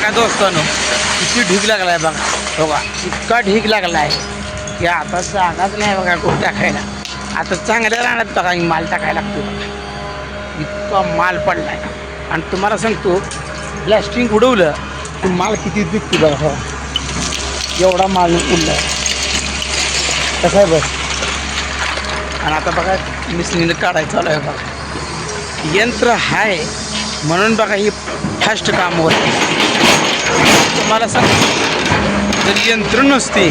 बघा दोस्तानो किती ढीक लागलाय बघा. बघा इतका ढीक आहे की आता जागाच नाही बघा कुठं टाकायला. आता चांगल्या राहण्यात बघा माल टाकायला लागतो बघा. इतका माल पडला आहे आणि तुम्हाला सांगतो ब्लॅस्टिंग उडवलं की माल किती विकते बघा हो. एवढा माल उडलाय. कसं आहे बस आणि आता बघा मिसनीनं काढायचं चालू आहे बघा. यंत्र आहे म्हणून बघा ही फास्ट काम होत तुम्हाला सांग जर यंत्र नसते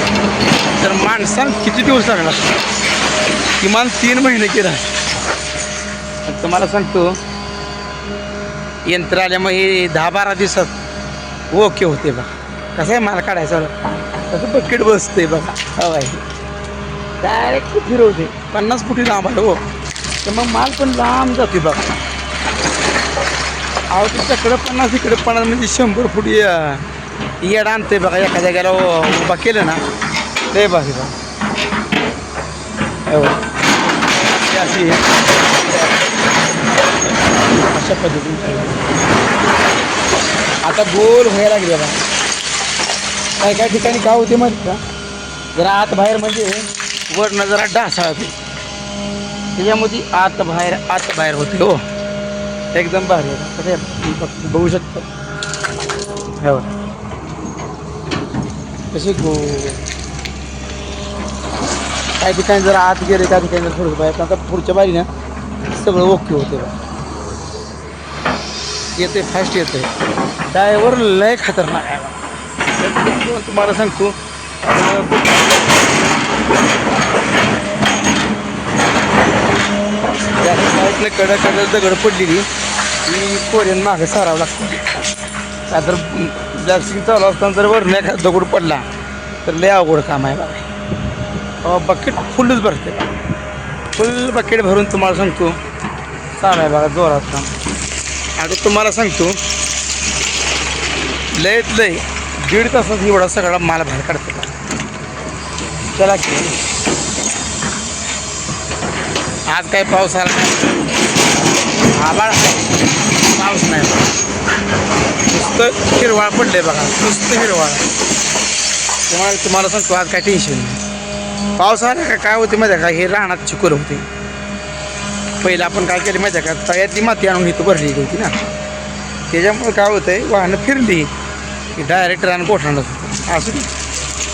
तर माणसाला किती दिवस लागला किमान तीन महिने केला तुम्हाला सांगतो यंत्र आल्यामुळे हे दहा बारा दिवसात ओके होते बघा. कसं आहे माल काढायचा कसं बकेट बसते बघा. हवाय. डायरेक्ट फिरवते पन्नास फुटी लांब आलं हो. तर मग माल पण लांब जाते बघा. अहो तुमच्याकडं पन्नास इकडे पन्नास म्हणजे शंभर फूट ये- येड आणते बघा एका जागेला उभा केलं ना. ते बाकी बघा. अशी अशा पद्धतीने आता गोल व्हायला लागले बघा. काय काय ठिकाणी काय होते माहिती का? जरा आत बाहेर म्हणजे वरनं जरा डासा होते त्याच्यामध्ये आत बाहेर आत बाहेर होते हो. एकदम भारी आहे. बघ- बघू शकतो. हो. कशी गो काही ठिकाणी जर आत गेले त्या ठिकाणी जर थोडंसं बाहेर. आता पुढच्या बारी ना सगळं ओके होते बा येते फास्ट येते. ड्रायव्हर लय खतरनाक आहे. तुम्हाला सांगतो. साईडनं कडं कडं दगड पडलेली. ती कोरियन मागं सारावं लागतं. का तर ब्लॅस्टिंग चालू असताना जर वरून एखादा दगड पडला तर लय अवघड काम आहे बाबा. बकेट फुलच भरते. फुल बकेट भरून तुम्हाला सांगतो. चालू आहे बघा जोरात काम. आता तुम्हाला सांगतो लयत लय दीड तासात एवढा सगळा माल बाहेर काढतो. त्याला की. आज काय पाऊस आला नाही. आभाळ पाऊस नाही. नुसतं हिरवाळ पडले बघा. नुसतं हिरवाळ. आहे. त्यामुळे तुम्हाला सांगतो आज काय टेन्शन नाही. पाऊस आला का? काय होते माहिती आहे का? हे रानात चिकूर होते. पहिलं आपण काय केलं माहिती आहे का? तळ्यातली माती आणून इथं भरलेली होती ना. त्याच्यामुळे काय होतंय वाहनं फिरली. की डायरेक्ट रान कोठांडत होतं. असं.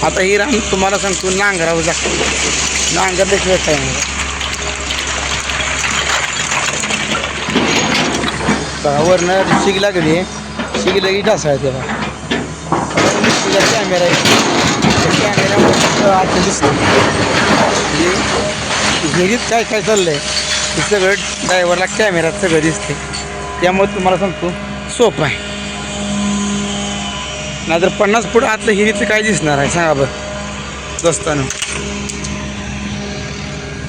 आता ही रान तुम्हाला सांगतो नांगरावं लागतं नांगरल्याशिवाय काय नाही. बघा वरनं शिग लागली. शिग लगी आहे त्याला. शिगा कॅमेरा आहे. कॅमेऱ्यामध्ये आता दिसतं विहिरीत म्हणजे काय काय चाललंय हे सगळं ड्रायव्हरला कॅमेरात सगळं दिसते त्यामुळे तुम्हाला सांगतो सोपं आहे. नाहीतर पन्नास फूट आतलं हिरीचं काय दिसणार आहे सांगा बरं. दोस्तानं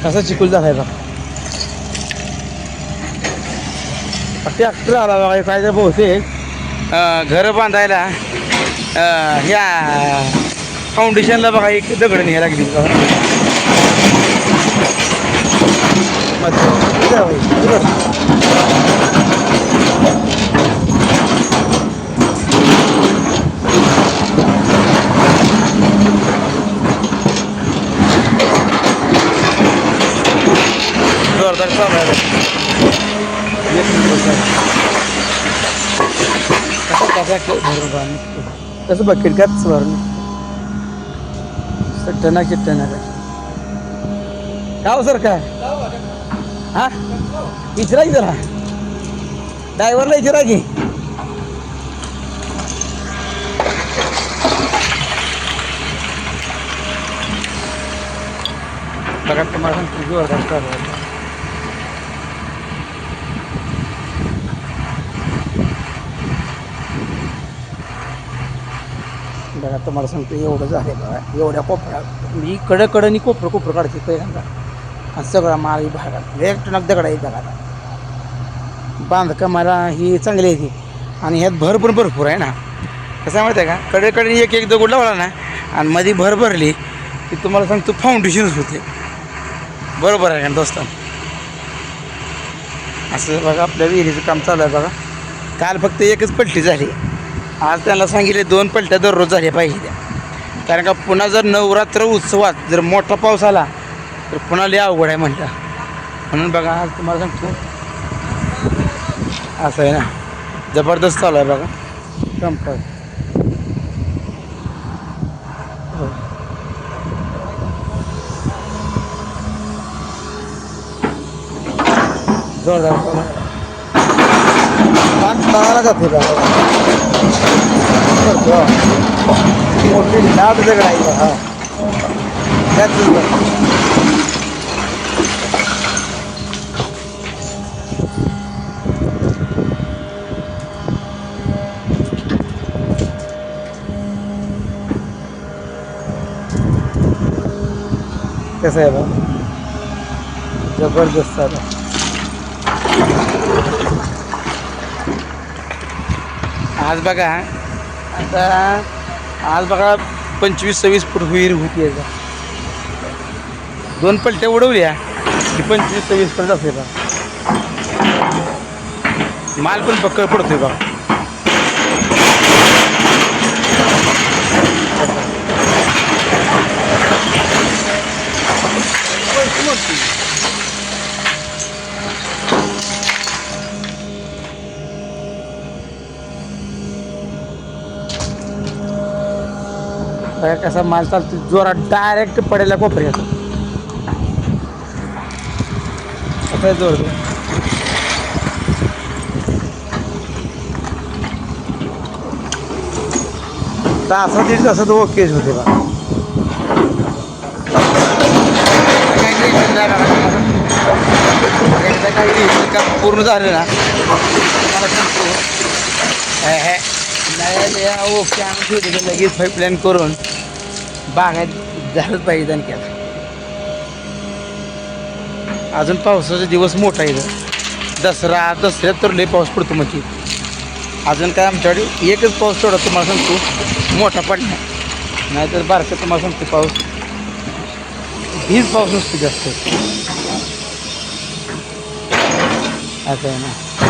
कसा चिकूल झालाय बघा. ट्रॅक्टर आला बघा काय तर बहुतेक अं, घरं बांधायला अं, ह्या फाउंडेशनला बघा एक दगड न्यायला लागली बघा मध्ये. इथं होय, इथं. जोरदार चालू आहे तसं मिनिट कसं कसं भरून. पाणी कसं टना काय सर काय? हा? इचरा की जरा? ड्रायव्हरला इचरा की. बघा तुम्हाला सांगतो तुम्हाला सांगतो एवढं झालं बघा एवढ्या कोपऱ्यात मी कडं कडनी कोपरं कोपरं काढते पहिल्यांदा. आणि सगळा माल ही भागात. एक टनक दगडा येत बघा बांधकामाला ही चांगली आहे ती. आणि ह्यात भर पण भरपूर आहे ना. कसं आहे माहिती आहे का? कडेकडे एक एक दगड लावला ना आणि मध्ये भर भरली की तुम्हाला सांगतो फाउंडेशनच होते. बरोबर आहे का दोस्त असं बघा आपल्या विहिरीचं काम चालू आहे बघा. काल फक्त एकच पलटी झाली. आज त्यांना सांगितले दोन पलट्या दररोज झाल्या पाहिजे त्या. कारण का पुन्हा जर नवरात्र उत्सवात जर मोठा पाऊस आला तर पुन्हा लय अवघड आहे म्हणता म्हणून बघा आज तुम्हाला सांगतो. असं आहे ना. जबरदस्त चालू आहे बघा. संप हो. जोरदार. पाच जाते बघा. करतो. मोठी लाट दगड आहे हा त्यातच कसं आहे बा? जबरदस्त आहे. आज बघा आता आज बघा पंचवीस सव्वीस फूट विहीर होती याचा दोन पलट्या उडवल्या की पंचवीस सव्वीस पर्यंत असते बा माल पण पक्कड पडतोय बघा. बघा कसा माल चालतो जोरात डायरेक्ट पडेला कोपऱ्यात आता जोर तासा दीड तासात ओकेच होते बा काही पूर्ण झालं ना मला सांगतो हे, ओके आम्ही ठेवले की लगेच पाईपलाईन करून बागायत झालंच पाहिजे आणखी आता. अजून पावसाचा दिवस मोठा आहे इथं. दसरा दसऱ्यात तर लई पाऊस पडतो म्हणजे. अजून काय आमच्याकडे एकच पाऊस थोडा तुम्हाला सांगतो. मोठा पडला नाहीतर बारका तुम्हाला सांगतो पाऊस. हीच पाऊस नसतो जास्त. असं आहे ना.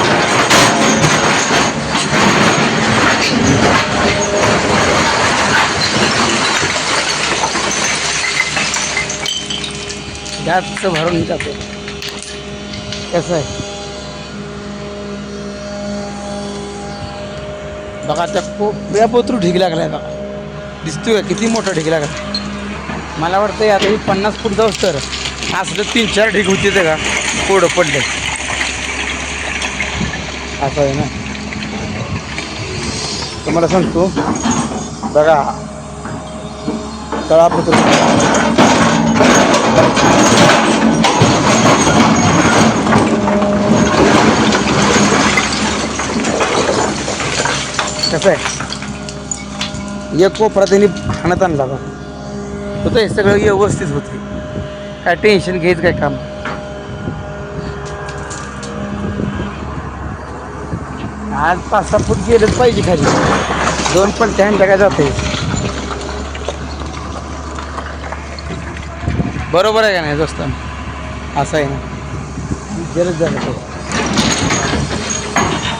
जास्त भरून जातो. कसं आहे? बघा त्या कोपऱ्या पोतरू ढीग लागलाय बघा. दिसतोय का? किती मोठा ढीग लागला. मला वाटतं आता ही पन्नास फूट जाऊस तर असलं तीन चार ढीग होती ते का? पुढं पडले असं आहे ना? तुम्हाला सांगतो बघा. तळापत्र कसं आहे? एक कोपरा त्यांनी खाण्यात आणला बा. होतं हे सगळं व्यवस्थित होते काय टेन्शन घ्यायचं काय काम? आज पाच सहा फूट गेलंच पाहिजे खाली. दोन पण टॅन काय जाते बरोबर आहे का नाही दोस्त? असं आहे ना. जलच झालं.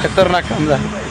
खतरनाक काम झालं.